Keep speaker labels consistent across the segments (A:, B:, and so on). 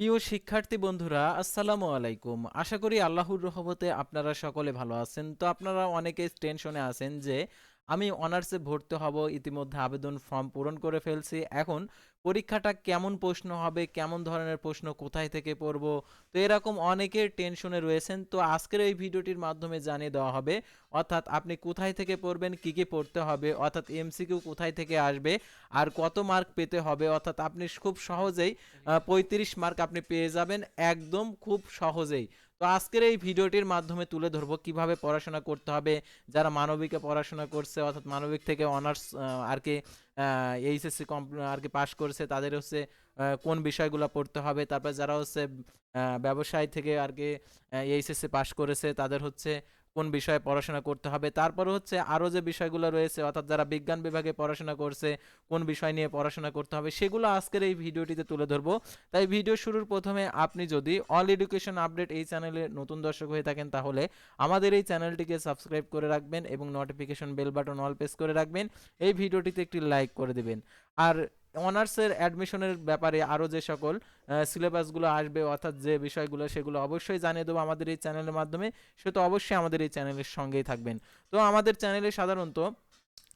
A: প্রিয় শিক্ষার্থী বন্ধুরা, আসসালামু আলাইকুম। আশা করি আল্লাহর রহমতে আপনারা সকলে ভালো আছেন। তো আপনারা অনেকে টেনশনে আছেন যে আমি অনার্সে ভর্তি হব, ইতিমধ্যে আবেদন ফর্ম পূরণ করে ফেলছি। এখন পরীক্ষাটা কেমন প্রশ্ন হবে, কেমন ধরনের প্রশ্ন কোথায় থেকে পড়ব? তো এরকম অনেকের টেনশনে রয়েছেন, তো আজকের এই ভিডিওটির মাধ্যমে জানিয়ে দেওয়া হবে, অর্থাৎ আপনি কোথায় থেকে পড়বেন, কি কি পড়তে হবে, অর্থাৎ এমসিকিউ কোথায় থেকে আসবে, আর কত মার্ক পেতে হবে, অর্থাৎ আপনি খুব সহজেই পঁয়ত্রিশ মার্ক আপনি পেয়ে যাবেন, একদম খুব সহজেই। তো আজকের এই ভিডিওটির মাধ্যমে তুলে ধরবো কীভাবে পড়াশোনা করতে হবে, যারা মানবিকে পড়াশোনা করছে, অর্থাৎ মানবিক থেকে অনার্স আর কি এইচএসসি কম, আর কি পাশ করছে, তাদের হচ্ছে কোন বিষয়গুলো পড়তে হবে, তারপর যারা হচ্ছে ব্যবসায় থেকে আর কি এইচএসসি পাশ করেছে, তাদের হচ্ছে কোন বিষয়ে পড়াশোনা করতে হবে। তারপর হচ্ছে আরও যে বিষয়গুলো রয়েছে, অর্থাৎ যারা বিজ্ঞান বিভাগে পড়াশোনা করছে, কোন বিষয় নিয়ে পড়াশোনা করতে হবে, সেগুলো আজকের এই ভিডিওটিতে তুলে ধরবো। তাই ভিডিও শুরুর প্রথমে আপনি যদি অল এডুকেশন আপডেট এই চ্যানেলে নতুন দর্শক হয়ে থাকেন, তাহলে আমাদের এই চ্যানেলটিকে সাবস্ক্রাইব করে রাখবেন এবং notification bell button all press করে রাখবেন। এই ভিডিওটিতে একটি লাইক করে দেবেন। আর অনার্সের অ্যাডমিশনের ব্যাপারে আরও যে সকল সিলেবাসগুলো আসবে অর্থাৎ যে বিষয়গুলো, সেগুলো অবশ্যই জানিয়ে দেবো আমাদের এই চ্যানেলের মাধ্যমে। সে তো অবশ্যই আমাদের এই চ্যানেলের সঙ্গেই থাকবেন। তো আমাদের চ্যানেলে সাধারণত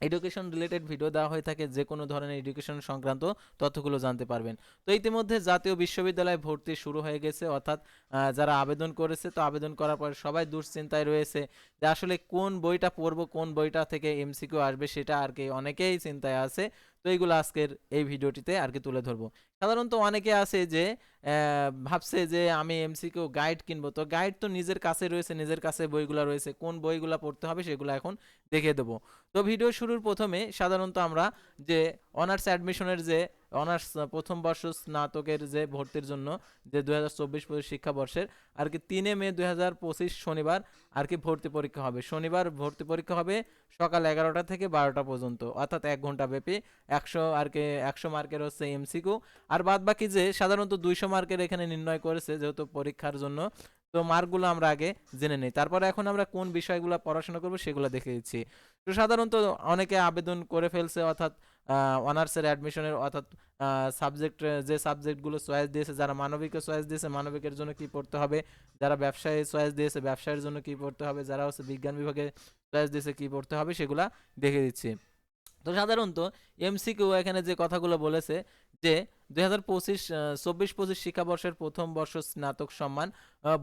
A: এডুকেশন রিলেটেড ভিডিও দেওয়া হয়ে থাকে, যে কোনো ধরনের এডুকেশন সংক্রান্ত তথ্যগুলো জানতে পারবেন। তো ইতিমধ্যে জাতীয় বিশ্ববিদ্যালয়ে ভর্তি শুরু হয়ে গেছে, অর্থাৎ যারা আবেদন করেছে, তো আবেদন করার পর সবাই দুশ্চিন্তায় রয়েছে যে আসলে কোন বইটা পড়ব, কোন বইটা থেকে এমসিকিউ আসবে, সেটা আর কি অনেকেই চিন্তায় আছে। এইগুলো আজকের এই ভিডিওটিতে আর কি তুলে ধরবো। সাধারণত অনেকে আছে যে ভাবছে যে আমি এমসিকিউ গাইড কিনবো। তো গাইড তো নিজের কাছে রয়েছে, নিজের কাছে বইগুলো রয়েছে। কোন বইগুলো পড়তে হবে সেগুলো এখন দেখে দেবো। তো ভিডিও শুরুর প্রথমে সাধারণত আমরা যে অনার্স অ্যাডমিশনের যে অনার্স প্রথম বর্ষ স্নাতকের যে ভর্তির জন্য, যে দু হাজার চব্বিশ শিক্ষাবর্ষের, আর কি তিনে মে দুই হাজার পঁচিশ শনিবার, আর কি ভর্তি পরীক্ষা হবে। শনিবার ভর্তি পরীক্ষা হবে সকাল এগারোটা থেকে বারোটা পর্যন্ত, অর্থাৎ এক ঘণ্টা ব্যাপী, একশো আর কি, একশো মার্কের হচ্ছে এমসিকিউ আর বাদ বাকি যে সাধারণত দুইশো মার্কের এখানে নির্ণয় করেছে যেহেতু পরীক্ষার জন্য, তো মার্কগুলো আমরা আগে জেনে নিই। তারপরে এখন আমরা কোন বিষয়গুলো পড়াশোনা করব সেগুলো দেখে দিচ্ছি। তো সাধারণত অনেকে আবেদন করে ফেলছে, অর্থাৎ অনার্সের অ্যাডমিশনের অর্থাৎ সাবজেক্ট যে সাবজেক্টগুলো চয়েস দিয়েছে, যারা মানবিকে চয়েস দিয়েছে, মানবিকের জন্য কি পড়তে হবে? যারা ব্যবসায় চয়েস দিয়েছে, ব্যবসায়ের জন্য কি পড়তে হবে? যারা হচ্ছে বিজ্ঞান বিভাগে চয়েস দিয়েছে, কি পড়তে হবে? সেগুলা দেখে দিচ্ছি। তো সাধারণত এমসিকিউ এখানে যে কথাগুলো বলেছে যে দুই হাজার পঁচিশ চব্বিশ পঁচিশ শিক্ষাবর্ষের প্রথম বর্ষ স্নাতক সম্মান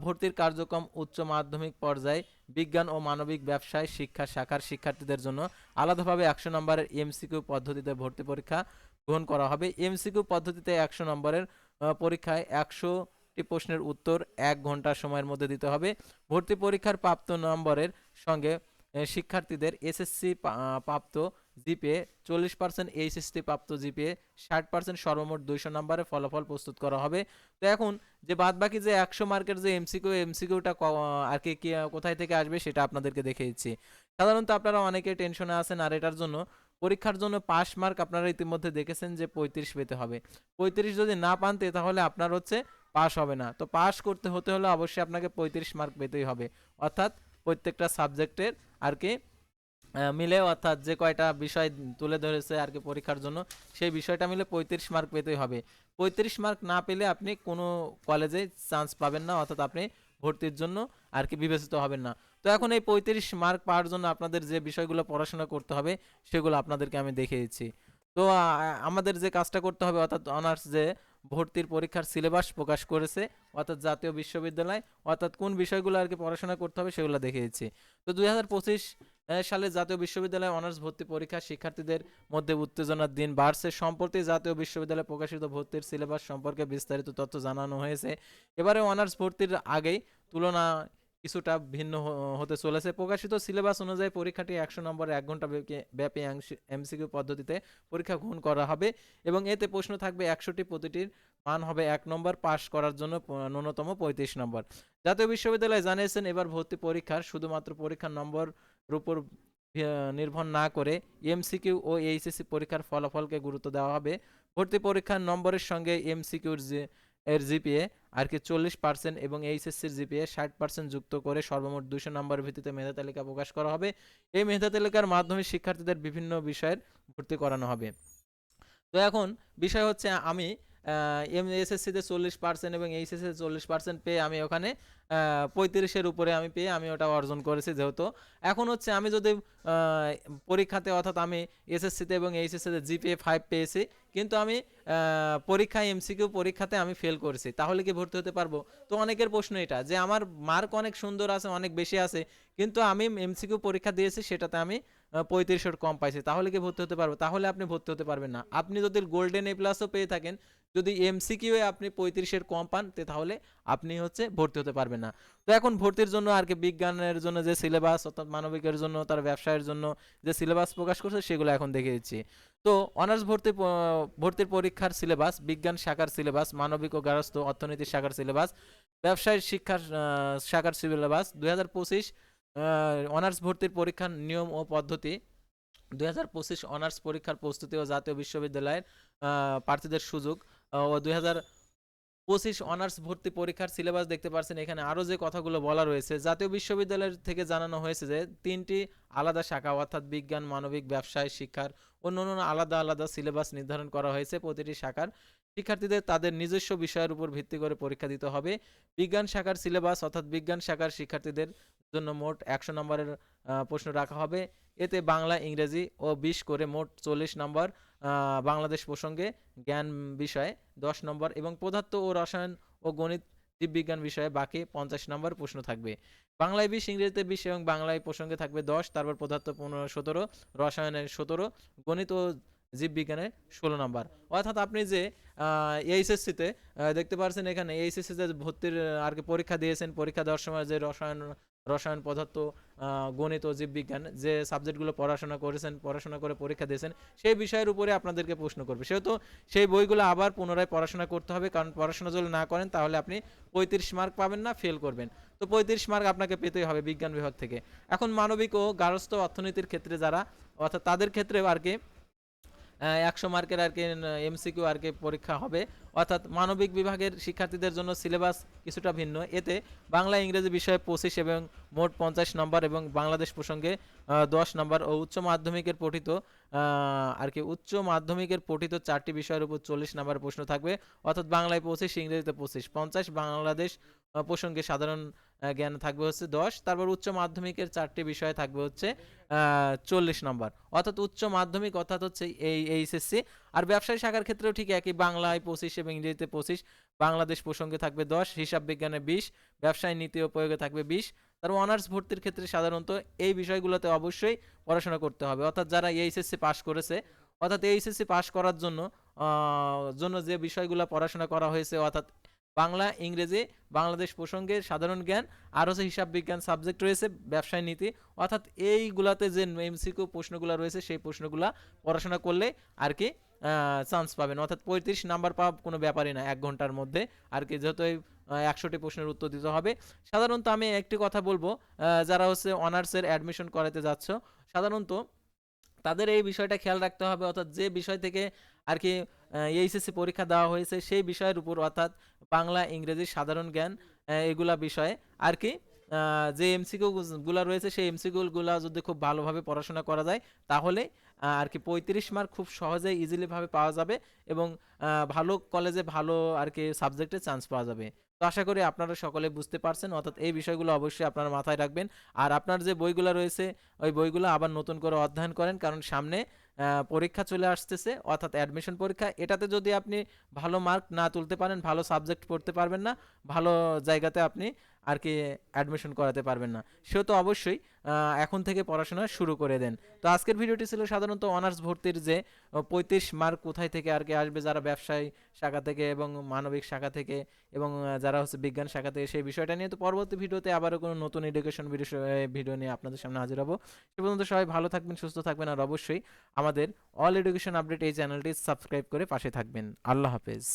A: ভর্তির কার্যক্রম উচ্চ মাধ্যমিক পর্যায়ে বিজ্ঞান ও মানবিক ব্যবসায় শিক্ষা শাখার শিক্ষার্থীদের জন্য আলাদাভাবে একশো নম্বরের এমসিকিউ পদ্ধতিতে ভর্তি পরীক্ষা গ্রহণ করা হবে। এমসিকিউ পদ্ধতিতে একশো নম্বরের পরীক্ষায় একশোটি প্রশ্নের উত্তর এক ঘণ্টা সময়ের মধ্যে দিতে হবে। ভর্তি পরীক্ষার প্রাপ্ত নম্বরের সঙ্গে শিক্ষার্থীদের এসএসসি প্রাপ্ত জিপিএ, চল্লিশ পার্সেন্ট এইচএসটি প্রাপ্ত জিপিএ, ষাট পার্সেন্ট সর্বমোট দুইশো নম্বরে ফলাফল প্রস্তুত করা হবে। তো এখন যে বাদবাকি যে একশো মার্কের যে এমসিকিউ, এমসিকিউটা আর কি কোথায় থেকে আসবে সেটা আপনাদেরকে দেখে দিচ্ছি। সাধারণত আপনারা অনেকে টেনশনে আছেন, আর এটার জন্য পরীক্ষার জন্য পাস মার্ক আপনারা ইতিমধ্যে দেখেছেন যে পঁয়ত্রিশ পেতে হবে। পঁয়ত্রিশ যদি না পানতে তাহলে আপনার হচ্ছে পাস হবে না। তো পাস করতে হতে হলে অবশ্যই আপনাকে পঁয়ত্রিশ মার্ক পেতেই হবে। অর্থাৎ প্রত্যেকটা সাবজেক্টের আর কি মিলে, অর্থাৎ যে কয়টা বিষয় তুলে ধরেছে আর কি পরীক্ষার জন্য, সেই বিষয়টা মিলে পঁয়ত্রিশ মার্ক পেতেই হবে। পঁয়ত্রিশ মার্ক না পেলে আপনি কোনো কলেজে চান্স পাবেন না, অর্থাৎ আপনি ভর্তির জন্য আর কি বিবেচিত হবেন না। তো এখন এই পঁয়ত্রিশ মার্ক পাওয়ার জন্য আপনাদের যে বিষয়গুলো পড়াশোনা করতে হবে, সেগুলো আপনাদেরকে আমি দেখিয়ে দিচ্ছি। তো আমাদের যে কাজটা করতে হবে, অর্থাৎ অনার্স যে ভর্তির পরীক্ষার সিলেবাস প্রকাশ করেছে, অর্থাৎ জাতীয় বিশ্ববিদ্যালয়, অর্থাৎ কোন বিষয়গুলো আর কি পড়াশোনা করতে হবে, সেগুলো দেখে দিচ্ছি। তো দুই হাজার পঁচিশ সালে জাতীয় বিশ্ববিদ্যালয়ে অনার্স ভর্তি পরীক্ষা শিক্ষার্থীদের মধ্যে উত্তেজনার দিন বাড়ছে। সম্প্রতি জাতীয় বিশ্ববিদ্যালয়ে প্রকাশিত ভর্তির সিলেবাস সম্পর্কে বিস্তারিত তথ্য জানানো হয়েছে। এবারে অনার্স ভর্তির আগেই তুলনা কিছুটা ভিন্ন হতে চলেছে। প্রকাশিত সিলেবাস অনুযায়ী পরীক্ষাটি একশো নম্বর এক ঘণ্টা ব্যাপী- এমসিকিউ পদ্ধতিতে পরীক্ষা গ্রহণ করা হবে এবং এতে প্রশ্ন থাকবে একশোটি প্রতিটির মান হবে এক নম্বর পাস করার জন্য ন্যূনতম পঁয়ত্রিশ নম্বর। জাতীয় বিশ্ববিদ্যালয় জানিয়েছেন, এবার ভর্তি পরীক্ষার শুধুমাত্র পরীক্ষার নম্বর উপর নির্ভর না করে এমসিকিউ ও এইচএসসি পরীক্ষার ফলাফলকে গুরুত্ব দেওয়া হবে। ভর্তি পরীক্ষার নম্বরের সঙ্গে এমসিকিউর এর জিপিএ আর কি চল্লিশ পার্সেন্ট এবং এইচএসসির জিপিএ ষাট পার্সেন্ট যুক্ত করে সর্বমোট দুশো নম্বরের ভিত্তিতে মেধা তালিকা প্রকাশ করা হবে। এই মেধা তালিকার মাধ্যমে শিক্ষার্থীদের বিভিন্ন বিষয়ের ভর্তি করানো হবে। তো এখন বিষয় হচ্ছে আমি এম এসএসসিতে চল্লিশ পার্সেন্ট এবং এইচএসসিতে চল্লিশ পার্সেন্ট পেয়ে আমি ওখানে পঁয়ত্রিশের উপরে আমি পেয়ে আমি ওটা অর্জন করেছি যেহেতু। এখন হচ্ছে আমি যদি পরীক্ষাতে অর্থাৎ আমি এসএসসিতে এবং এইচএসসিতে জিপিএ ফাইভ পেয়েছি কিন্তু আমি পরীক্ষায় এমসিকিউ পরীক্ষাতে আমি ফেল করেছি। তাহলে কি ভর্তি হতে পারব? তো অনেকের প্রশ্ন এটা, যে আমার মার্ক অনেক সুন্দর আছে, অনেক বেশি আছে, কিন্তু আমি এমসিকিউ পরীক্ষা দিয়েছি, সেটাতে আমি পঁয়ত্রিশের কম পাইছি, তাহলে কি ভর্তি হতে পারব? তাহলে আপনি ভর্তি হতে পারবেন না। আপনি যদি গোল্ডেন এ প্লাসও পেয়ে থাকেন, যদি এমসিকিউ এ আপনি পঁয়ত্রিশের কম পান তাহলে আপনি হচ্ছে ভর্তি হতে পারবেন না। তো এখন ভর্তির জন্য আর কি, বিজ্ঞানের জন্য যে সিলেবাস অর্থাৎ মানবিকের জন্য, তার ব্যবসায়ের জন্য যে সিলেবাস প্রকাশ করছে, সেগুলো এখন দেখে দিচ্ছি। তো অনার্স ভর্তি ভর্তির পরীক্ষার সিলেবাস বিজ্ঞান শাখার সিলেবাস মানবিক ও গার্হস্থ অর্থনীতি শাখার সিলেবাস ব্যবসায় শিক্ষার শাখার সিলেবাস দুই হাজার পঁচিশ অনার্স ভর্তির পরীক্ষার নিয়ম ও পদ্ধতি, দুই হাজার পঁচিশ অনার্স পরীক্ষার প্রস্তুতি ও জাতীয় বিশ্ববিদ্যালয়ের প্রার্থীদের সুযোগ ও দুই হাজার পঁচিশ অনার্স ভর্তি পরীক্ষার সিলেবাস দেখতে পাচ্ছেন এখানে আরও যে কথাগুলো বলা রয়েছে, জাতীয় বিশ্ববিদ্যালয় থেকে জানানো হয়েছে যে, তিনটি আলাদা শাখা অর্থাৎ বিজ্ঞান, মানবিক, ব্যবসায়, শিক্ষার অন্য অন্য আলাদা আলাদা সিলেবাস নির্ধারণ করা হয়েছে প্রতিটি শাখার। শিক্ষার্থীদের তাদের নিজস্ব বিষয়ের উপর ভিত্তি করে পরীক্ষা দিতে হবে। বিজ্ঞান শাখার সিলেবাস অর্থাৎ বিজ্ঞান শাখার শিক্ষার্থীদের জন্য মোট একশো নম্বরের প্রশ্ন রাখা হবে। এতে বাংলা, ইংরেজি ও বিশ করে মোট চল্লিশ নম্বর বাংলাদেশ প্রসঙ্গে জ্ঞান বিষয়ে দশ নম্বর এবং পদার্থ ও রসায়ন ও গণিত, জীববিজ্ঞান বিষয়ে বাকি পঞ্চাশ নম্বর প্রশ্ন থাকবে। বাংলায় বিশ, ইংরেজিতে বিশ এবং বাংলায় প্রসঙ্গে থাকবে দশ, তারপর পদার্থ পনেরো, সতেরো, রসায়নের সতেরো, গণিত ও জীববিজ্ঞানের ষোলো নম্বর। অর্থাৎ আপনি যে এইচএসসিতে দেখতে পাচ্ছেন এখানে, এইচএসসিতে ভর্তির আর কি পরীক্ষা দিয়েছেন, পরীক্ষা দেওয়ার সময় যে রসায়ন রসায়ন পদার্থ গণিত ও জীববিজ্ঞান যে সাবজেক্টগুলো পড়াশোনা করেছেন, পড়াশোনা করে পরীক্ষা দিয়েছেন, সেই বিষয়ের উপরে আপনাদেরকে প্রশ্ন করবে। সেহেতু সেই বইগুলো আবার পুনরায় পড়াশোনা করতে হবে, কারণ পড়াশোনা যদি না করেন তাহলে আপনি পঁয়ত্রিশ মার্ক পাবেন না, ফেল করবেন। তো পঁয়ত্রিশ মার্ক আপনাকে পেতেই হবে বিজ্ঞান বিভাগ থেকে। এখন মানবিক ও গার্হস্থ্য অর্থনীতির ক্ষেত্রে যারা, অর্থাৎ তাদের ক্ষেত্রে আর কি একশো মার্কের আর কি এমসিকিউ আর কি পরীক্ষা হবে। অর্থাৎ মানবিক বিভাগের শিক্ষার্থীদের জন্য সিলেবাস কিছুটা ভিন্ন। এতে বাংলা, ইংরেজি বিষয়ে পঁচিশ এবং মোট পঞ্চাশ নম্বর এবং বাংলাদেশ প্রসঙ্গে দশ নম্বর ও উচ্চ মাধ্যমিকের পঠিত আর কি উচ্চ মাধ্যমিকের পঠিত চারটি বিষয়ের উপর চল্লিশ নম্বর প্রশ্ন থাকবে। অর্থাৎ বাংলায় পঁচিশ, ইংরেজিতে পঁচিশ, পঞ্চাশ, বাংলাদেশ প্রসঙ্গে সাধারণ জ্ঞান থাকবে হচ্ছে দশ, তারপর উচ্চ মাধ্যমিকের চারটি বিষয় থাকবে হচ্ছে চল্লিশ নম্বর। অর্থাৎ উচ্চ মাধ্যমিক অর্থাৎ হচ্ছে এই এইচএসসি আর ব্যবসায়ী শাখার ক্ষেত্রেও ঠিক একই, বাংলায় পঁচিশ এবং ইংরেজিতে পঁচিশ, বাংলাদেশ প্রসঙ্গে থাকবে দশ, হিসাব বিজ্ঞানে বিশ, ব্যবসায় নীতি ও প্রয়োগে থাকবে বিশ। তার অনার্স ভর্তির ক্ষেত্রে সাধারণত এই বিষয়গুলোতে অবশ্যই পড়াশোনা করতে হবে। অর্থাৎ যারা এইচএসসি পাশ করেছে, অর্থাৎ এইচএসসি পাশ করার জন্য জন্য যে বিষয়গুলো পড়াশোনা করা হয়েছে, অর্থাৎ বাংলা, ইংরেজি, বাংলাদেশ প্রসঙ্গে সাধারণ জ্ঞান আর হচ্ছে হিসাব বিজ্ঞান সাবজেক্ট রয়েছে, ব্যবসায় নীতি, অর্থাৎ এইগুলাতে যে এমসিকিউ প্রশ্নগুলো রয়েছে, সেই প্রশ্নগুলা পড়াশোনা করলে আর কি চান্স পাবেন। অর্থাৎ পঁয়ত্রিশ নাম্বার পাওয়া কোনো ব্যাপারই না, এক ঘণ্টার মধ্যে আর কি, যেহেতু একশোটি প্রশ্নের উত্তর দিতে হবে। সাধারণত আমি একটি কথা বলব যারা হচ্ছে অনার্সের অ্যাডমিশন করাতে যাচ্ছ, সাধারণত তাদের এই বিষয়টা খেয়াল রাখতে হবে, অর্থাৎ যে বিষয় থেকে আর কি এইচএসসি পরীক্ষা দেওয়া হয়েছে। সেই বিষয়ের উপর অর্থাৎ বাংলা, ইংরেজি, সাধারণ জ্ঞান এগুলা বিষয়ে আর কি যে এমসিকিউ গুলা রয়েছে, সেই এমসিকিউ গুলা যদি খুব ভালোভাবে পড়াশোনা করা যায়, তাহলে আর কি পঁয়ত্রিশ মার্ক খুব সহজেই ইজিলি ভাবে পাওয়া যাবে এবং ভালো কলেজে ভালো আর কি সাবজেক্টে চান্স পাওয়া যাবে। তো আশা করি আপনারা সকলে বুঝতে পারছেন, অর্থাৎ এই বিষয়গুলো অবশ্যই আপনারা মাথায় রাখবেন। আর আপনার যে বইগুলো রয়েছে, ওই বইগুলো আবার নতুন করে অধ্যয়ন করেন, কারণ সামনে পরীক্ষা চলে আসতেছে, অর্থাৎ অ্যাডমিশন পরীক্ষা। এটাতে যদি আপনি ভালো মার্ক না তুলতে পারেন, ভালো সাবজেক্ট পড়তে পারবেন না, ভালো জায়গাতে আপনি আর কি অ্যাডমিশন করাতে পারবেন না। সে তো অবশ্যই এখন থেকে পড়াশোনা শুরু করে দেন। তো আজকের ভিডিওটি ছিল সাধারণত অনার্স ভর্তির যে পঁয়ত্রিশ মার্ক কোথায় থেকে আর কি আসবে, যারা ব্যবসায়ী শাখা থেকে এবং মানবিক শাখা থেকে এবং যারা হচ্ছে বিজ্ঞান শাখা থেকে, সেই বিষয়টা নিয়ে তো পরবর্তী ভিডিওতে আবারও কোনো নতুন এডুকেশন ভিডিও নিয়ে আপনাদের সামনে হাজির হব। সে পর্যন্ত সবাই ভালো থাকবেন, সুস্থ থাকবেন আর অবশ্যই আমাদের অল এডুকেশন আপডেট এই চ্যানেলটি সাবস্ক্রাইব করে পাশে থাকবেন। আল্লাহ হাফেজ।